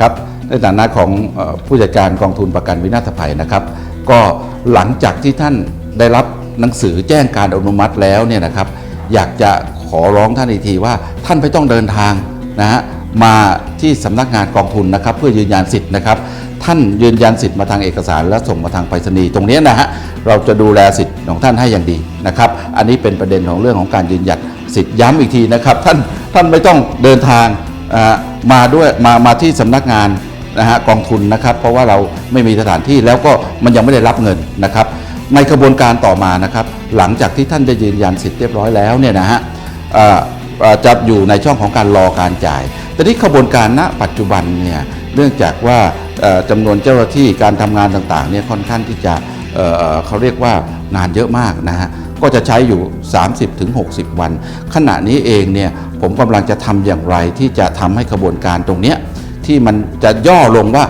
ครับในฐานะของผู้จัดการกองทุนประกันวินาศภัยนะครับ ก็หลังจากที่ท่านได้รับหนังสือแจ้งการอนุมัติแล้วเนี่ยนะครับอยากจะขอร้องท่านอีกทีว่าท่านไม่ต้องเดินทางนะฮะมาที่สำนักงานกองทุนนะครับ เพื่อยืนยันสิทธิ์นะครับ ท่านยืนยันสิทธิ์มาทางเอกสาร และส่งมาทางไปรษณีย์ตรงนี้นะฮะเราจะดูแลสิทธิ์ของท่านให้อย่างดีนะครับ อันนี้เป็นประเด็นของเรื่องของการยืนยันสิทธิ์ย้ำอีกทีนะครับ ท่านท่านไม่ต้องเดินทาง มาด้วยมามาที่สำนักงานนะฮะกองทุนนะครับ เพราะว่าเราไม่มีสถานที่แล้วก็มันยังไม่ได้รับเงินนะครับ ในกระบวนการต่อมานะครับ หลังจากที่ท่านได้ยืนยันสิทธิ์เรียบร้อยแล้วเนี่ยนะฮะจะอยู่ในช่องของการรอการจ่าย แต่ที่กระบวนการณปัจจุบันเนี่ยเนื่องจากว่าเอ่อจำนวนเจ้าหน้าที่การทำงานต่างๆเนี่ยค่อนข้างที่จะเเขาเรียกว่างานเยอะมากนะฮะก็จะใช้อยู่ 30-60 วัน ขณะนี้เองเนี่ย ผมกำลังจะทำอย่างไรที่จะทำให้กระบวนการตรงเนี้ยที่มันจะย่อลงว่า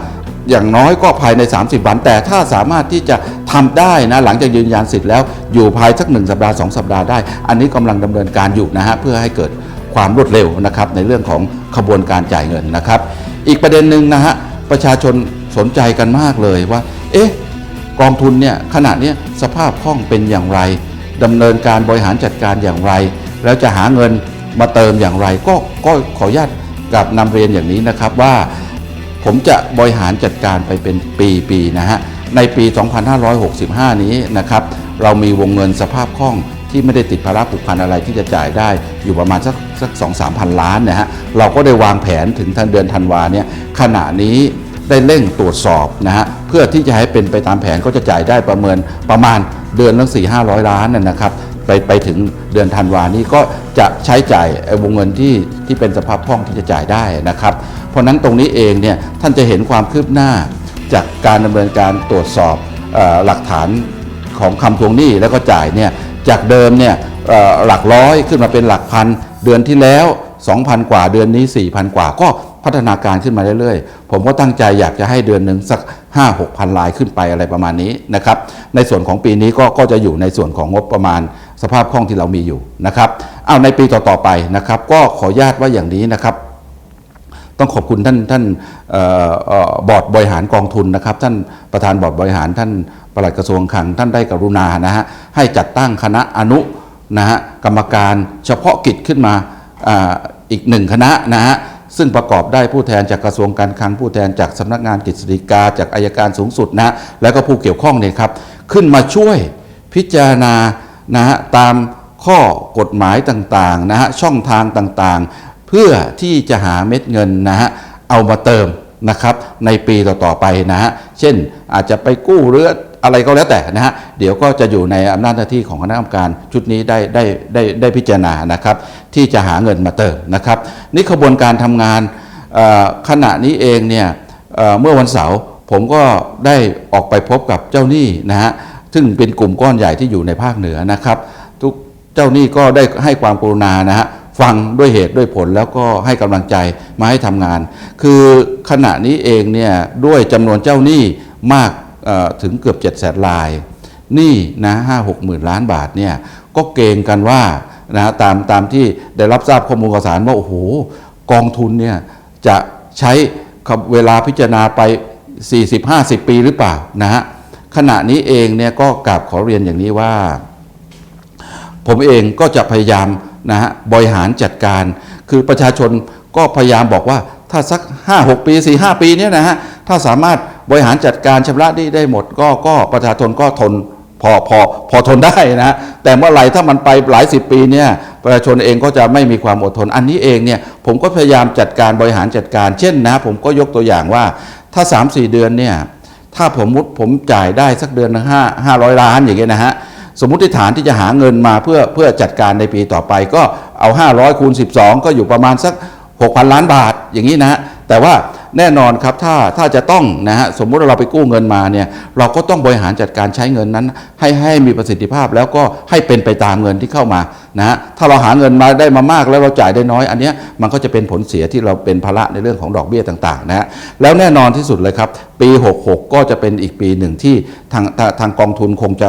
อย่างน้อยก็ภายใน 30 วัน แต่ถ้าสามารถที่จะทำได้นะหลังจากยืนยันสิทธิ์แล้วอยู่ภายสักหนึ่งสัปดาห์สองสัปดาห์ได้ อันนี้กำลังดำเนินการอยู่นะฮะเพื่อให้เกิดความรวดเร็วนะครับในเรื่องของขบวนการจ่ายเงินนะครับ อีกประเด็นหนึ่งนะฮะประชาชนสนใจกันมากเลยว่า เอ๊ะกองทุนเนี่ยขณะนี้สภาพคล่องเป็นอย่างไรดำเนินการบริหารจัดการอย่างไร แล้วจะหาเงิน มาเติมอย่างไรก็ก็ขออนุญาตกับนำเรียนอย่างนี้นะครับว่าผมจะบริหารจัดการไปเป็นปีๆนะฮะในปี 2565 นี้นะครับเรามีวงเงินสภาพคล่องที่ไม่ได้ติดภาระผูกพันอะไรที่จะจ่ายได้อยู่ประมาณสักสักสองสามพันล้านนะฮะเราก็ได้วางแผนถึงทันเดือนธันวาเนี่ยขณะนี้ได้เร่งตรวจสอบนะฮะเพื่อที่จะให้เป็นไปตามแผนก็จะจ่ายได้ประเมินประมาณเดือนละสี่ห้าร้อยล้านนะนะครับ ไปไปถึงเดือนธันวานี้ก็จะใช้จ่ายวงเงินที่ที่เป็นสภาพคล่องที่จะจ่ายได้นะครับ เพราะนั้นตรงนี้เองเนี่ยท่านจะเห็นความคืบหน้าจากการดำเนินการตรวจสอบอหลักฐานของคำทวงหนี้แล้วก็จ่ายเนี่ยจากเดิมเนี่ยหลักร้อยขึ้นมาเป็นหลักพันเดือนที่แล้ว 2,000 กว่าเดือนนี้ 4,000 กว่าก็พัฒนาการขึ้นมาเรื่อยๆ ผมก็ตั้งใจอยากจะให้เดือนหนึ่งสัก 5 6 พันลายขึ้นไปอะไรประมาณนี้นะครับในส่วนของปีนี้ก็ก็จะอยู่ในส่วนของงบประมาณ สภาพคล่องที่เรามีอยู่นะครับเอาในปีต่อๆไปนะครับ ก็ขออนุญาตว่าอย่างนี้นะครับต้องขอบคุณท่านท่านออบอร์ดบริหารกองทุนนะครับ ท่านประธานบอร์ดบริหารท่านปลัดกระทรวงคลังท่านได้กรุณานะฮะให้จัดตั้งคณะอนุนะฮะกรรมการเฉพาะกิจขึ้นมาอ,อีกหนึ่งคณะนะฮะซึ่งประกอบได้ผู้แทนจากกระทรวงการคลังผู้แทนจากสำนักงานกฤษฎีกาจากอายการสูงสุดนะแล้วก็ผู้เกี่ยวข้องเนี่ยครับขึ้นมาช่วยพิจารณา นะฮะตามข้อกฎหมายต่างๆนะฮะช่องทางต่างๆ เพื่อที่จะหาเม็ดเงินนะฮะเอามาเติมนะครับในปีต่อๆไปนะฮะเช่นอาจจะไปกู้หรืออะไรก็แล้วแต่นะฮะเดี๋ยวก็จะอยู่ในอำนาจหน้าที่ของคณะกรรมการชุดนี้ได้ได้ได้ได้พิจารณานะครับที่จะหาเงินมาเติมนะครับนี่ขบวนการทำงานขณะนี้เองเนี่ยเมื่อวันเสาร์ผมก็ได้ออกไปพบกับเจ้าหนี้นะฮะ ซึ่งเป็นกลุ่มก้อนใหญ่ที่อยู่ในภาคเหนือนะครับ ทุกเจ้าหนี้ก็ได้ให้ความกรุณานะฮะฟังด้วยเหตุด้วยผลแล้วก็ให้กำลังใจมาให้ทำงาน คือขณะนี้เองเนี่ยด้วยจำนวนเจ้าหนี้มากถึงเกือบ7จ็ดแสนลายหนี้นะห้าหกหมื่นล้านบาทเนี่ยก็เกงกันว่านะฮะตามตามที่ได้รับทราบข้อมูลข่าวสารว่าโอ้โหกองทุนเนี่ยจะใช้เวลาพิจารณาไป 40-50 ปีหรือเปล่านะฮะ ขณะนี้เองเนี่ยก็กราบขอเรียนอย่างนี้ว่า ผมเองก็จะพยายามนะฮะบริหารจัดการ คือประชาชนก็พยายามบอกว่าถ้าสัก 5-6 ปี 4-5 ปีเนี่ยนะฮะถ้าสามารถบริหารจัดการชำระหนี้ได้หมดก็ก็ประชาชนก็ทนพอพอพอทนได้นะฮะแต่เมื่อไหร่ถ้ามันไปหลายสิบปีเนี่ยประชาชนเองก็จะไม่มีความอดทน อันนี้เองเนี่ยผมก็พยายามจัดการบริหารจัดการ เช่นนะผมก็ยกตัวอย่างว่าถ้า 3-4 เดือนเนี่ย ถ้าผมมุดผมจ่ายได้สักเดือนละห้าห้าร้อยล้านอย่างเงี้ยนะฮะสมมติฐานที่จะหาเงินมาเพื่อเพื่อจัดการในปีต่อไปก็เอา 500คูณ12 ก็อยู่ประมาณสัก 6,000 ล้านบาทอย่างนี้นะฮะแต่ว่า แน่นอนครับถ้าถ้าจะต้องนะฮะสมมุติเราไปกู้เงินมาเนี่ยเราก็ต้องบริหารจัดการใช้เงินนั้น ให้ให้มีประสิทธิภาพแล้วก็ให้เป็นไปตามเงินที่เข้ามานะฮะถ้าเราหาเงินมาได้มามากแล้วเราจ่ายได้น้อย อันเนี้ยมันก็จะเป็นผลเสียที่เราเป็นภาระในเรื่องของดอกเบี้ยต่างๆนะฮะแล้วแน่นอนที่สุดเลยครับ ปี 66 ก็จะเป็นอีกปีหนึ่งที่ทางทางทางกองทุนคงจะ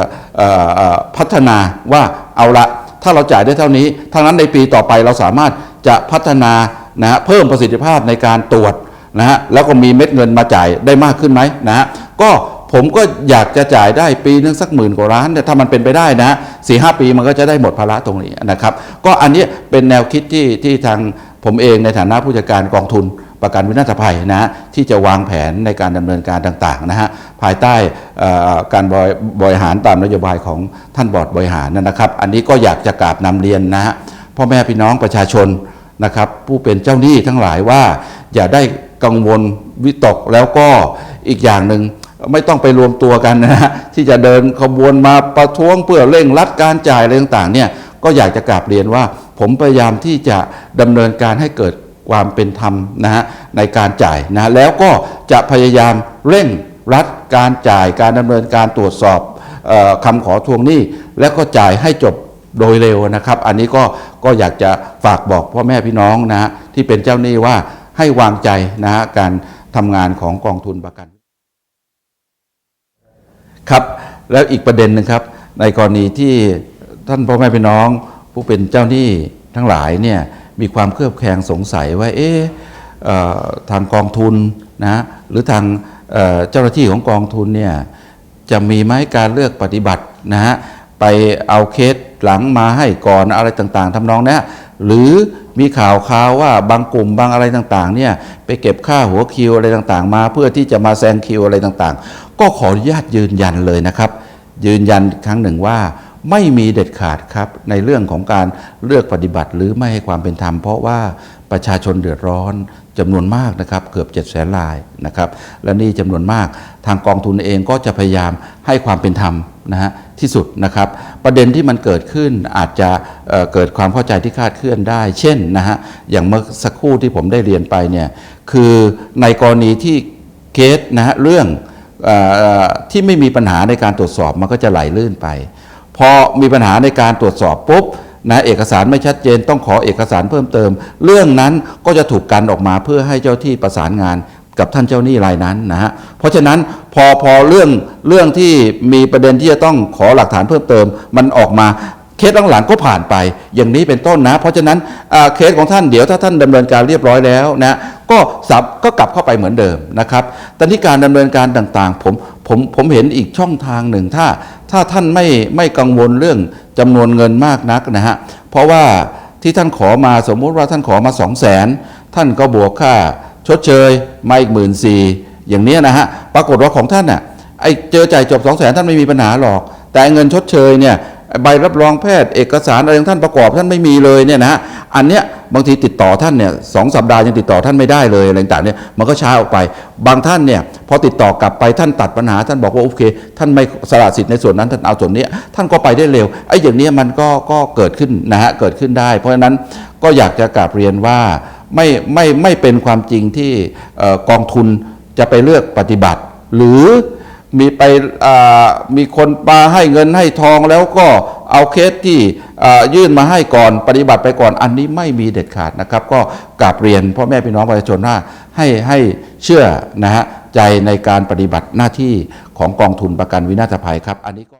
พัฒนาว่าเอาละถ้าเราจ่ายได้เท่านี้ทั้งนั้นในปีต่อไปเราสามารถจะพัฒนานะเพิ่มประสิทธิภาพในการตรวจ นะฮะแล้วก็มีเม็ดเงินมาจ่ายได้มากขึ้นไหมนะฮะก็ผมก็อยากจะจ่ายได้ปีนึงสักหมื่นกว่าล้านเนี่ยถ้ามันเป็นไปได้นะสี่ห้าปีมันก็จะได้หมดภาระตรงนี้นะครับ ก็อันนี้เป็นแนวคิดที่ที่ทางผมเองในฐานะผู้จัดการกองทุนประกันวินาศภัยนะฮะที่จะวางแผนในการดำเนินการต่างๆนะฮะภายใต้อ่อการบริหารตามนโยบายของท่านบอร์ดบริหารนะครับ อันนี้ก็อยากจะกราบนำเรียนนะฮะพ่อแม่พี่น้องประชาชนนะครับผู้เป็นเจ้าหนี้ทั้งหลายว่าอย่าได้ กังวลวิตกแล้วก็อีกอย่างหนึ่งไม่ต้องไปรวมตัวกันนะฮะที่จะเดินขบวนมาประท้วงเพื่อเร่งรัดการจ่ายอะไรต่างๆเนี่ยก็อยากจะกราบเรียนว่า ผมพยายามที่จะดำเนินการให้เกิดความเป็นธรรมนะฮะในการจ่ายนะฮะแล้วก็จะพยายามเร่งรัดการจ่ายการดำเนินการตรวจสอบออคำขอทวงหนี้ แล้วก็จ่ายให้จบโดยเร็วนะครับ อันนี้ก็ก็อยากจะฝากบอกพ่อแม่พี่น้องนะฮะที่เป็นเจ้าหนี้ว่า ให้วางใจนะฮะการทำงานของกองทุนประกัน ครับแล้วอีกประเด็นหนึ่งครับ ในกรณีที่ท่านพ่อแม่พี่น้อง ผู้เป็นเจ้าหนี้ทั้งหลายเนี่ยมีความเครือบแคลงสงสัยว่าเอ๊ะเอ่อทางกองทุนนะหรือทางเเจ้าหน้าที่ของกองทุนเนี่ยจะมีไหมการเลือกปฏิบัตินะฮะไปเอาเคส หลังมาให้ก่อนอะไรต่างๆทำนองนี้หรือมีข่าวข่าวว่าบางกลุ่มบางอะไรต่างๆเนี่ยไปเก็บค่าหัวคิวอะไรต่างๆ มาเพื่อที่จะมาแซงคิวอะไรต่างๆ ก็ขออนุญาตยืนยันเลยนะครับ ยืนยันครั้งหนึ่งว่าไม่มีเด็ดขาดครับในเรื่องของการเลือกปฏิบัติหรือไม่ให้ความเป็นธรรม เพราะว่าประชาชนเดือดร้อนจำนวนมากนะครับเกือบ7จ็ดแสนรายนะครับและนี่จำนวนมากทางกองทุนเองก็จะพยายามให้ความเป็นธรรม นะฮะที่สุดนะครับ ประเด็นที่มันเกิดขึ้นอาจจะเเกิดความเข้าใจที่คาดเคลื่อนได้ เช่นนะฮะอย่างเมื่อสักครู่ที่ผมได้เรียนไปเนี่ยคือในกรณีที่เคสนะฮะเรื่องออที่ไม่มีปัญหาในการตรวจสอบมันก็จะไหลลื่นไปพอมีปัญหาในการตรวจสอบปุ๊บนะเอกสารไม่ชัดเจนต้องขอเอกสารเพิ่มเติม เรื่องนั้นก็จะถูกกันออกมาเพื่อให้เจ้าที่ประสานงาน กับท่านเจ้าหนี้รายนั้นนะฮะเพราะฉะนั้นพอพอเรื่องเรื่องที่มีประเด็นที่จะต้องขอหลักฐานเพิ่มเติมมันออกมาเคสหลังๆก็ผ่านไปอย่างนี้เป็นต้นนะ เพราะฉะนั้นเคสของท่านเดี๋ยวถ้าท่านดำเนินการเรียบร้อยแล้วนะก็สับก็กลับเข้าไปเหมือนเดิมนะครับแต่นี่การดำเนินการต่างๆ ผมผมผมเห็นอีกช่องทางหนึ่งถ้าถ้าท่านไม่ไม่กังวลเรื่องจำนวนเงินมากนักนะฮะเพราะว่าที่ท่านขอมาสมมุติว่าท่านขอมา 2 0 0แสนท่านก็บวกค่า ชดเชยมาอีกหมื่นสี่อย่างนี้นะฮะปรากฏว่าของท่านน่ะไอ้เจอจ่ายจบ2 0 0แสนท่านไม่มีปัญหาหรอก แต่เงินชดเชยเนี่ยใบรับรองแพทย์เอกสารอะไรของท่านประกอบท่านไม่มีเลยเนี่ยนะฮะอันเนี้ยบางทีติดต่อท่านเนี่ยสองสัปดาห์ยังติดต่อท่านไม่ได้เลยอะไรต่างเนี่ยมันก็ช้าออกไป บางท่านเนี่ยพอติดต่อกลับไปท่านตัดปัญหาท่านบอกว่าโอเค ท่านไม่สละสิทธิ์ในส่วนนั้นท่านเอาส่วนนี้ท่านก็ไปได้เร็วไอ้อย่างเนี้ยมันก็ก็เกิดขึ้นนะฮะเกิดขึ้นได้ เพราะฉะนั้นก็อยากจะกราบเรียนว่า ไม่ไม่ไม่เป็นความจริงที่กองทุนจะไปเลือกปฏิบัติ หรือมีไปมีคนมาให้เงินให้ทองแล้วก็เอาเคสที่ยื่นมาให้ก่อนปฏิบัติไปก่อนอันนี้ไม่มีเด็ดขาดนะครับ ก็กราบเรียนพ่อแม่พี่น้องประชาชนว่าให้ให้เชื่อนะฮะใจในการปฏิบัติหน้าที่ของกองทุนประกันวินาศภัยครับ อันนี้ก็